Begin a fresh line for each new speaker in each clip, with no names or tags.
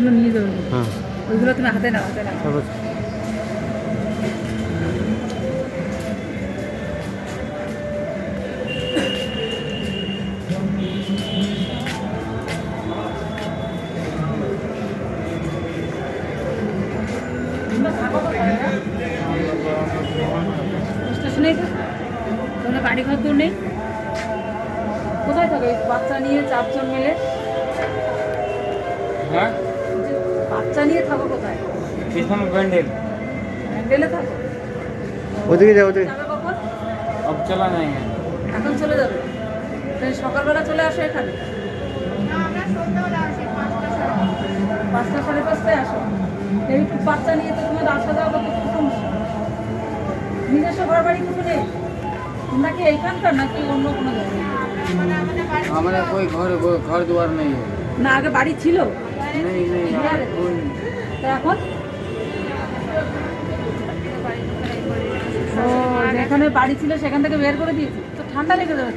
ওইগুলো নিয়ে যাবে
হ্যাঁ।
ওইগুলো তুমি হাতে নাও হাতে নাও। তোমরা হ্যাঁ? বাড়ি ঘর। দূর নেই। কোথায় থাকো? বাচ্চা নিয়ে চারজন মিলে?
हाँ
যে বাচ্চা নিয়ে থাকো কোথায়?
কৃষ্ণ ব্যান্ডেল
ব্যান্ডেলে থাকো।
ওদিকে যাও ওদিকে।
अब চলা নাই
এখন। চলে যাবে। সকালবেলা চলে আসো এখানে? পাঁচটা সাড়ে পাঁচটায় আসো। এই বাচ্চা নিয়ে তো তোমার আসা যাওয়া কত সমস্যা। নিজস্ব ঘর বাড়ি কিছু নেই? তোমরা কি এইখানকার নাকি অন্য কোনো জায়গায়?
আমাদের কই ঘর ঘর দুয়ার নেই।
না আগে বাড়ি ছিল। তো এখন? ও যেখানে বাড়ি ছিল সেখান থেকে বের করে দিয়েছি। তো ঠান্ডা লেগে যাবে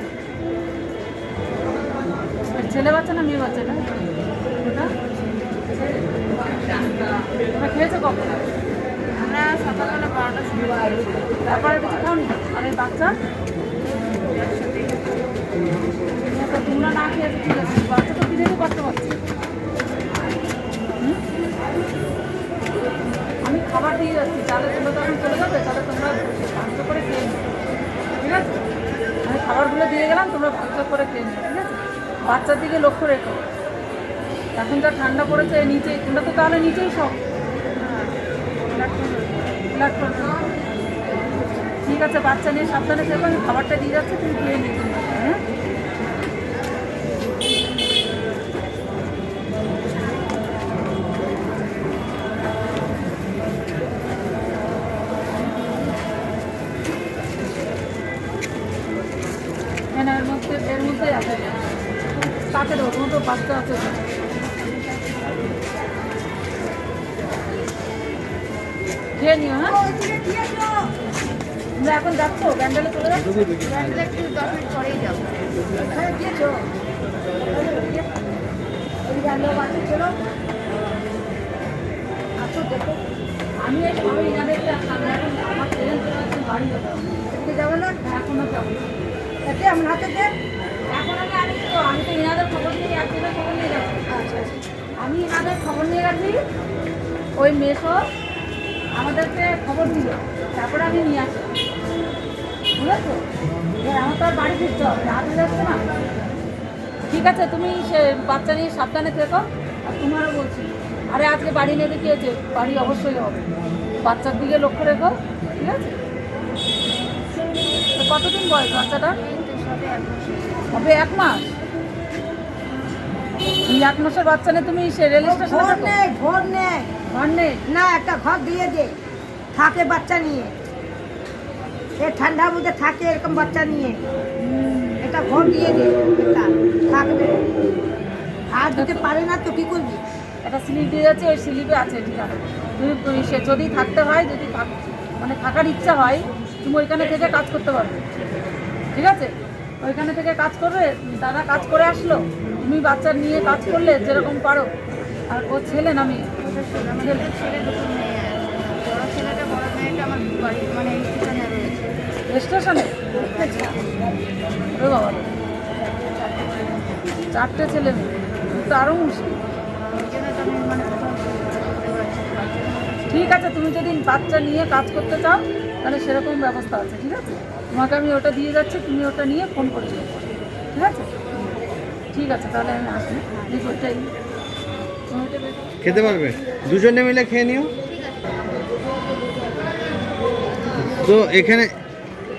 তো ছেলে বাচ্চা না মেয়ে বাচ্চা না খেয়েছো কখন?
আমরা সকালবেলা বারোটার সময়
তারপরে বাচ্চা খাওনি? আর বাচ্চা? না খেয়েছো ঠিক আছে বাচ্চা তো বিরিয়ানি করতে পারছে। খাবার দিয়ে যাচ্ছি তাহলে তোমরা তখন চলে যাবে, তাহলে তোমরা ভাগ্য করে খেয়ে নিও, ঠিক আছে? আমি খাবারগুলো দিয়ে গেলাম, তোমরা ভাগ্য করে খেয়ে নিও, ঠিক আছে? বাচ্চার দিকে লক্ষ্য রেখো। এখন যা ঠান্ডা পড়েছে, নিচে, তোমরা তো তাহলে নিচেই সব ঠিক আছে, বাচ্চা নিয়ে সাবধানে থেকো খাবারটা দিয়ে যাচ্ছি, তুমি খেয়ে নিয়ে হ্যাঁ? হ্যাঁ এর মধ্যে এর মধ্যে আছে। তাকে বাচ্চা আছে। খেয়ে নিও হ্যাঁ? তোমরা এখন যাচ্ছ, ব্যান্ডেলে চলে যাচ্ছ?
ব্যান্ডেল যাব।
হ্যাঁ গিয়েছো? ছিল আসো দেখো। আমি এখন আমার ট্রেন চলে যাচ্ছে বাড়ি যাব।
না?
এখনও যাব
এতে আমার হাতে
এখন আমি আগে তো আমি তো ইনাদের খবর নিয়ে একজনের খবর নিয়ে যাচ্ছি।
আচ্ছা আচ্ছা।
আমি ইনাদের খবর নিয়ে গেছি ওই মেসো আমাদেরকে খবর দিল। তারপরে আমি নিয়ে আসলাম বুঝেছ? এবার আমার তো আর বাড়ি ফিরতে হবে রাত হয়ে যাচ্ছে না। ঠিক আছে তুমি সে বাচ্চা নিয়ে সাবধানে থেকো আর তোমারও বলছি। আরে আজকে বাড়ি নেবে কি হয়েছে বাড়ি অবশ্যই হবে। বাচ্চার দিকে লক্ষ্য রেখো ঠিক আছে? কতদিন বয়স বাচ্চাটা?
এই তো সবে এক বছর
হবে এক মাস? এক মাসের বাচ্চা নিয়ে তুমি সে রেল স্টেশনে
ঘর নেই ঘর নেই।
ঘর নেই?
না একটা ঘর দিয়ে দে। থাকে বাচ্চা নিয়ে। এ ঠান্ডা মধ্যে থাকে এরকম বাচ্চা নিয়ে। এটা ঘর দিয়ে দে একটা থাকবে। আর দিতে পারে না তো কি করবি?
একটা স্লিপ দিয়ে যাচ্ছে ওই স্লিপে আছে ঠিক আছে। তুমি যদি থাকতে হয় যদি মানে থাকার ইচ্ছা হয় তুমি ওইখানে থেকে কাজ করতে পারবে। ঠিক আছে? ওইখানে থেকে কাজ করবে, দাদা কাজ করে আসলো, তুমি বাচ্চা নিয়ে কাজ করলে যেরকম পারো। আর ও ছেলে না
স্টেশনে?
চারটে ছেলে মেয়ে। আরও মুশকিল। ঠিক আছে, তুমি যদি বাচ্চা নিয়ে কাজ করতে চাও তাহলে সেরকম ব্যবস্থা আছে ঠিক আছে? তোমাকে আমি ওটা দিয়ে যাচ্ছি তুমি ওটা নিয়ে ফোন করে ঠিক আছে? ঠিক আছে তাহলে আমি আসি দেখি ওটাই তুমি ওটা বের করো।
খেতে পারবে? দুজনে মিলে খেয়ে নিও। তো এখানে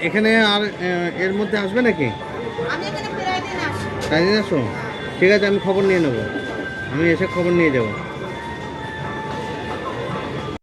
এখানে আর এর মধ্যে আসবে নাকি?
আমি এখানে প্রায় দিন আসি।
তাই আসো? ঠিক আছে আমি খবর নিয়ে নেব। আমি এসে খবর নিয়ে যাব।